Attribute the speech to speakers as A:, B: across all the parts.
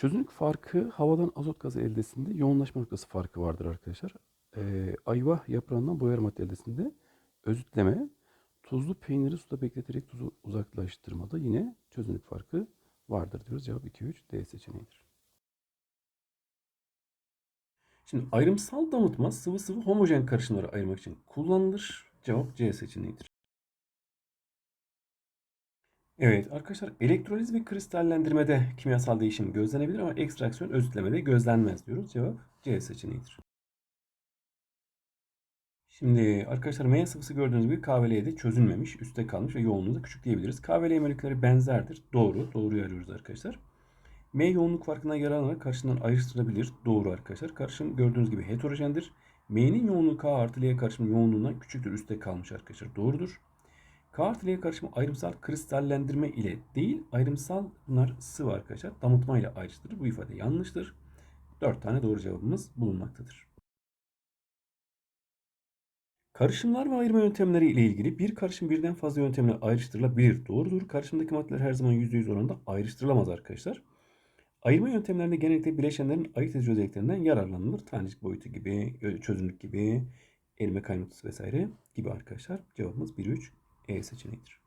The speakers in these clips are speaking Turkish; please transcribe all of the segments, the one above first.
A: Çözünürlük farkı havadan azot gazı eldesinde yoğunlaşma noktası farkı vardır arkadaşlar. Ee, ayva yaprağından boyar madde eldesinde özütleme, tuzlu peyniri suda bekleterek tuzu uzaklaştırmada yine çözünürlük farkı vardır diyoruz. Cevap 2-3 D seçeneğidir. Şimdi ayrımsal damıtma sıvı sıvı homojen karışımları ayırmak için kullanılır. Cevap C seçeneğidir. Evet arkadaşlar elektroliz ve kristallendirmede kimyasal değişim gözlenebilir ama ekstraksiyon özütlemede gözlenmez diyoruz. Cevap C seçeneğidir. Şimdi arkadaşlar M sıvısı gördüğünüz gibi KVL'de çözülmemiş, üstte kalmış ve yoğunluğu da küçük diyebiliriz. KVL molekülleri benzerdir. Doğru. Doğruyu arıyoruz arkadaşlar. M yoğunluk farkına yararlanarak karşımdan ayrıştırılabilir. Doğru arkadaşlar. Karışım gördüğünüz gibi heterojendir. M'nin yoğunluğu K artı L karışımın yoğunluğundan küçüktür. Üstte kalmış arkadaşlar. Doğrudur. L karışımı ayrımsal kristallendirme ile değil ayrımsal bunlar sıvı arkadaşlar. Damıtma ile ayrıştırır. Bu ifade yanlıştır. 4 tane doğru cevabımız bulunmaktadır. Karışımlar ve ayırma yöntemleri ile ilgili bir karışım birden fazla yöntemle ayrıştırılabilir. Doğrudur. Karışımdaki maddeler her zaman %100 oranında ayrıştırılamaz arkadaşlar. Ayırma yöntemlerinde genellikle bileşenlerin ayırt edici özelliklerinden yararlanılır. Tanecik boyutu gibi, çözünürlük gibi, erime kaynatısı vesaire gibi arkadaşlar. Cevabımız 1-3 E seçeneğidir.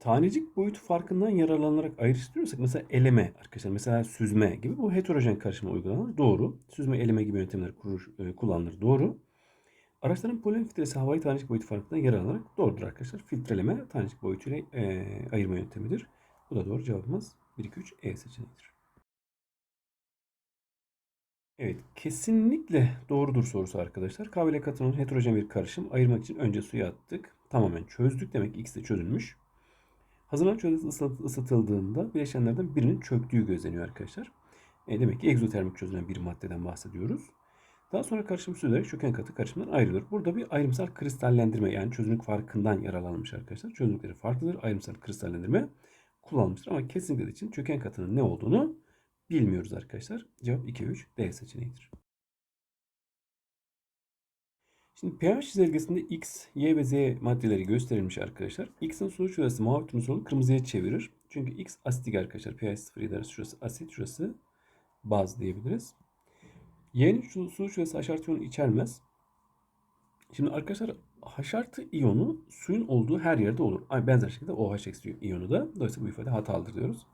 A: Tanecik boyutu farkından yararlanarak ayrıştırıyorsak mesela eleme arkadaşlar mesela süzme gibi bu heterojen karışıma uygulanır. Doğru. Süzme eleme gibi yöntemler kurur, e, kullanılır. Doğru. Araçların polen filtresi havayı tanecik boyutu farkından yararlanarak doğrudur arkadaşlar. Filtreleme tanecik boyutuyla e, ayırma yöntemidir. Bu da doğru cevabımız 1 2 3 E seçeneğidir. Evet, kesinlikle doğrudur sorusu arkadaşlar. KVL katının heterojen bir karışım ayırmak için önce suya attık. Tamamen çözdük demek ki ikisi de çözülmüş. Hazırlanan çözüm ısıtıldığında bileşenlerden birinin çöktüğü gözleniyor arkadaşlar. E demek ki egzotermik çözülen bir maddeden bahsediyoruz. Daha sonra karışım süzülerek çöken katı karışımdan ayrılır. Burada bir ayrımsal kristallendirme yani çözünürlük farkından yararlanmış arkadaşlar. Çözünürlükleri farklıdır. Ayrımsal kristallendirme kullanılmıştır ama kesinlikle için çöken katının ne olduğunu bilmiyoruz arkadaşlar. Cevap 2 3 D seçeneğidir. Şimdi pH çizelgesinde X, Y ve Z maddeleri gösterilmiş arkadaşlar. X'in sulu şurası mavi turnusolu kırmızıya çevirir. Çünkü X asitik arkadaşlar. pH 0 eder. Şurası asit, şurası baz diyebiliriz. Y'nin sulu şurası H artı iyonu içermez. Şimdi arkadaşlar H artı iyonu suyun olduğu her yerde olur. Benzer şekilde OH iyonu da. Dolayısıyla bu ifade hatalıdır diyoruz.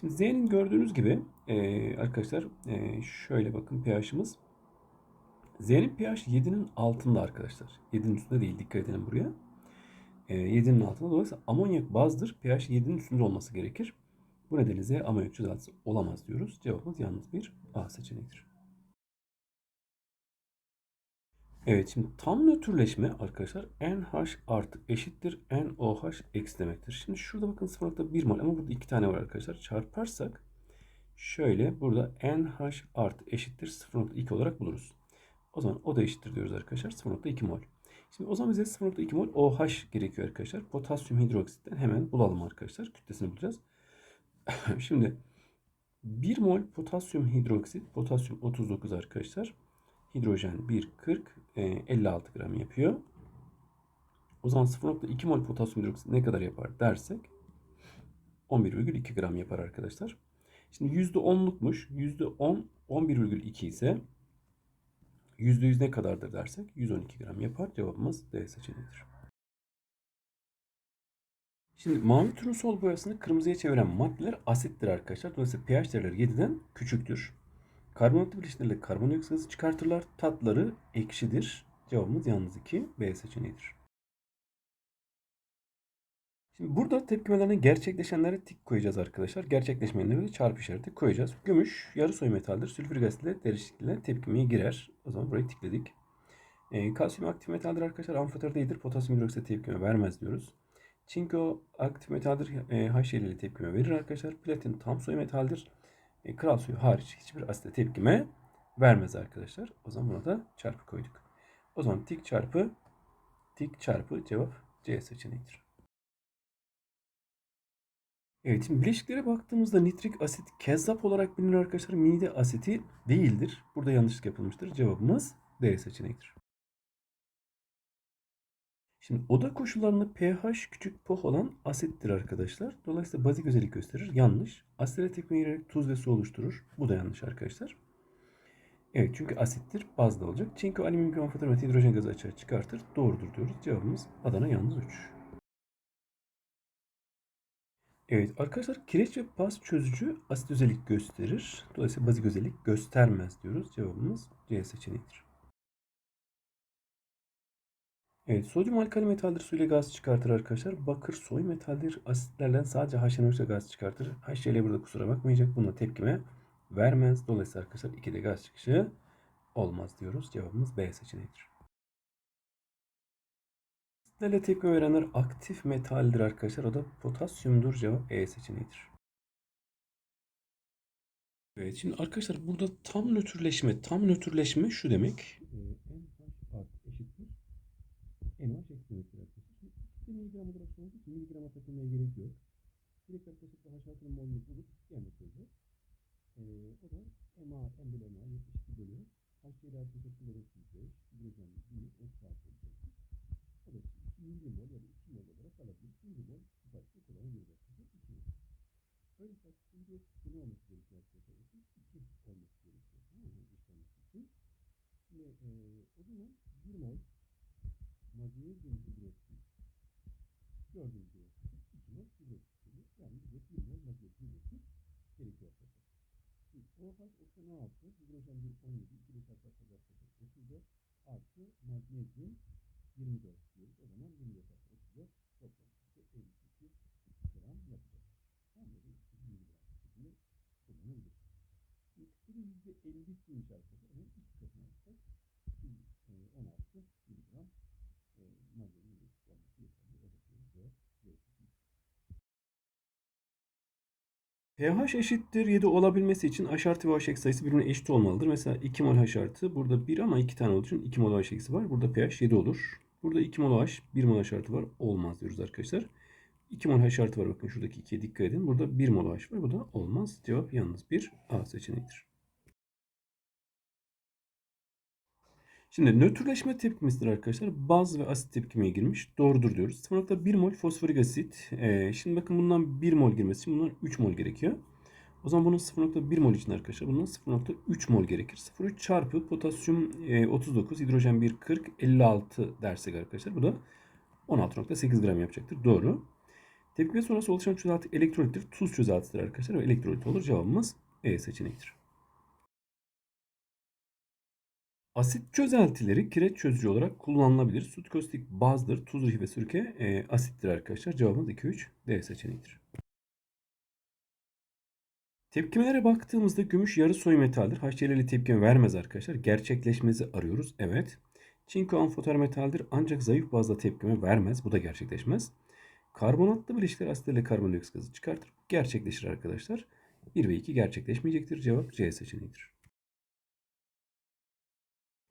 A: Şimdi Z'nin gördüğünüz gibi e, arkadaşlar e, şöyle bakın pH'imiz Z'nin pH 7'nin altında arkadaşlar. 7'nin üstünde değil. Dikkat edelim buraya. E, 7'nin altında. Dolayısıyla amonyak bazdır. pH 7'nin üstünde olması gerekir. Bu nedenle Z amonyak çözeltisi olamaz diyoruz. Cevabımız yalnız bir A seçeneğidir. Evet şimdi tam nötrleşme arkadaşlar NH artı eşittir NOH eksi demektir. Şimdi şurada bakın 0.1 mol ama burada iki tane var arkadaşlar. Çarparsak şöyle burada NH artı eşittir 0.2 olarak buluruz. O zaman o da eşittir diyoruz arkadaşlar 0.2 mol. Şimdi o zaman bize 0.2 mol OH gerekiyor arkadaşlar. Potasyum hidroksitten hemen bulalım arkadaşlar. Kütlesini bulacağız. Şimdi 1 mol potasyum hidroksit, potasyum 39 arkadaşlar. Hidrojen 1,40 56 gram yapıyor. O zaman 0.2 mol potasyum hidroksit ne kadar yapar dersek 11,2 gram yapar arkadaşlar. Şimdi %10'lukmuş. %10 11,2 ise %100 ne kadardır dersek 112 gram yapar. Cevabımız D seçeneğidir. Şimdi mavi turnusol boyasını kırmızıya çeviren maddeler asittir arkadaşlar. Dolayısıyla pH değerleri 7'den küçüktür. Karbonatlı bileşenlerle karbondioksit gazı çıkartırlar. Tatları ekşidir. Cevabımız yalnız 2 B seçeneğidir. Şimdi burada tepkimelerine gerçekleşenlere tik koyacağız arkadaşlar. Gerçekleşmeyenlere de çarpı işareti koyacağız. Gümüş yarı soy metaldir. Sülfürik asitle derişikliğine tepkimeye girer. O zaman burayı tikledik. E, kalsiyum aktif metaldir arkadaşlar. Amfotör değildir. Potasyum hidroksit tepkime vermez diyoruz. Çinko aktif metaldir. E, HCl ile tepkime verir arkadaşlar. Platin tam soy metaldir. E, kral suyu hariç hiçbir asite tepkime vermez arkadaşlar. O zaman buna da çarpı koyduk. O zaman tik çarpı tik çarpı cevap C seçeneğidir. Evet şimdi bileşiklere baktığımızda nitrik asit kezzap olarak bilinir arkadaşlar. Mide asiti değildir. Burada yanlışlık yapılmıştır. Cevabımız D seçeneğidir. Şimdi oda koşullarında pH küçük pH olan asittir arkadaşlar. Dolayısıyla bazik özellik gösterir. Yanlış. Asitlere tepkime girerek tuz ve su oluşturur. Bu da yanlış arkadaşlar. Evet çünkü asittir bazda olacak. Çinko alüminyum kromatür ve hidrojen gazı açığa çıkartır. Doğrudur diyoruz. Cevabımız Adana yalnız 3. Evet arkadaşlar kireç ve pas çözücü asit özellik gösterir. Dolayısıyla bazik özellik göstermez diyoruz. Cevabımız C seçeneğidir. Evet sodyum alkali metaldir su ile gaz çıkartır arkadaşlar. Bakır soy metaldir. Asitlerden sadece HNO gaz çıkartır. HCl burada kusura bakmayacak. Buna tepkime vermez. Dolayısıyla arkadaşlar 2'de gaz çıkışı olmaz diyoruz. Cevabımız B seçeneğidir. Asitlerle tepkime verenler aktif metaldir arkadaşlar. O da potasyumdur. Cevap E seçeneğidir. Evet şimdi arkadaşlar burada tam nötrleşme, tam nötrleşme şu demek. NH eksi demektir arkadaşlar. Şimdi 2 miligram olarak sorulduğu için miligrama takılmaya gerek yok. Direkt arkadaşlar bu H6'nın molünü bulup yanına koyacağız. Ee, o da MA, bölü MA 72 bölü. HCl arkadaşlar kullanım 35. Hidrojen 1, O saat olacak. O da 20 mol ya da 2 mol olarak alabiliriz. 20 mol bu başta kullanabiliriz arkadaşlar. 2 mol. Öyle taktiğinde bunu olması gerekiyor arkadaşlar. 2 olması gerekiyor. Tamam mı? İşlemesi için. Şimdi e, o zaman 1 mol magnezyum hidroksit gördüğünüz gibi 2 hidroksit geliyor. Yani 1 mol magnezyum hidroksit gerekiyor. Şimdi OH oksijeni 16, hidrojen 1 17, 2 de çarpar arkadaşlar 34 artı magnezyum 24 diyoruz. O zaman 24 artı 34 toplam 52 gram yapacak. Tamam mı? 2 miligram şeklinde kullanılır. Şimdi kısırın %50'siymiş arkadaşlar. Onun iki katını alırsak 16 miligram pH eşittir 7 olabilmesi için H artı ve H eksi sayısı birbirine eşit olmalıdır. Mesela 2 mol H artı burada 1 ama 2 tane olduğu için 2 mol H eksi var. Burada pH 7 olur. Burada 2 mol H, 1 mol H artı var. Olmaz diyoruz arkadaşlar. 2 mol H artı var. Bakın şuradaki 2'ye dikkat edin. Burada 1 mol H var. Bu da olmaz. Cevap yalnız bir A seçeneğidir. Şimdi nötrleşme tepkimesidir arkadaşlar. Baz ve asit tepkimeye girmiş. Doğrudur diyoruz. 0.1 mol fosforik asit. Ee, şimdi bakın bundan 1 mol girmesi için bundan 3 mol gerekiyor. O zaman bunun 0.1 mol için arkadaşlar bundan 0.3 mol gerekir. 0.3 çarpı potasyum 39, hidrojen 1 40, 56 dersek arkadaşlar. Bu da 16.8 gram yapacaktır. Doğru. Tepkime sonrası oluşan çözelti elektrolittir. Tuz çözeltidir arkadaşlar. Ve elektrolit olur. Cevabımız E seçeneğidir. Asit çözeltileri kireç çözücü olarak kullanılabilir. Süt kostik bazdır. Tuz ve sirke e, asittir arkadaşlar. Cevabımız 2-3 D seçeneğidir. Tepkimelere baktığımızda gümüş yarı soy metaldir. HCl tepkime vermez arkadaşlar. Gerçekleşmesi arıyoruz. Evet. Çinko amfoter metaldir ancak zayıf bazda tepkime vermez. Bu da gerçekleşmez. Karbonatlı bileşikler asitlerle karbondioksit gazı çıkartır. Gerçekleşir arkadaşlar. 1 ve 2 gerçekleşmeyecektir. Cevap C seçeneğidir.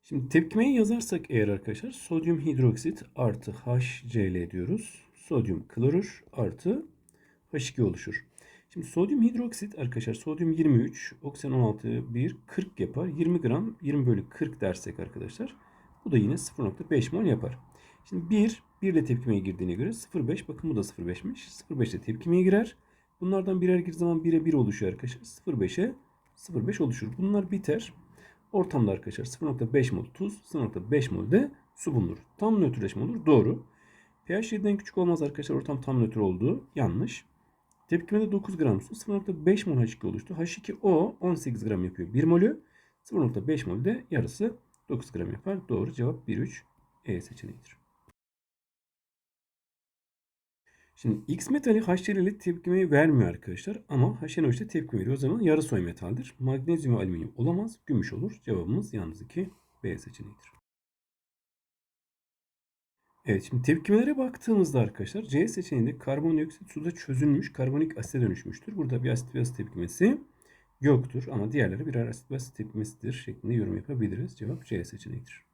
A: Şimdi tepkimeyi yazarsak eğer arkadaşlar sodyum hidroksit artı HCl diyoruz. Sodyum klorür artı H2 oluşur. Şimdi sodyum hidroksit arkadaşlar sodyum 23, oksijen 16, 1, 40 yapar. 20 gram 20 bölü 40 dersek arkadaşlar. Bu da yine 0.5 mol yapar. Şimdi 1, 1 ile tepkimeye girdiğine göre 0.5 bakın bu da 0.5'miş. 0.5 ile tepkimeye girer. Bunlardan birer gir zaman 1'e 1 oluşuyor arkadaşlar. 0.5'e 0.5 oluşur. Bunlar biter. Ortamda arkadaşlar 0.5 mol tuz, 0.5 mol de su bulunur. Tam nötrleşme olur. Doğru. pH 7'den küçük olmaz arkadaşlar. Ortam tam nötr olduğu yanlış. Tepkimede 9 gram su 0.5 mol H2 oluştu. H2O 18 gram yapıyor. 1 molü 0.5 mol de yarısı 9 gram yapar. Doğru cevap 1-3 E seçeneğidir. Şimdi X metali HCl tepkimeyi vermiyor arkadaşlar. Ama HNO ile tepki veriyor. O zaman yarı soy metaldir. Magnezyum ve alüminyum olamaz. Gümüş olur. Cevabımız yalnız 2 B seçeneğidir. Evet şimdi tepkimelere baktığımızda arkadaşlar C seçeneğinde karbondioksit suda çözülmüş karbonik asite dönüşmüştür. Burada bir asit ve asit tepkimesi yoktur ama diğerleri birer asit ve asit tepkimesidir şeklinde yorum yapabiliriz. Cevap C seçeneğidir.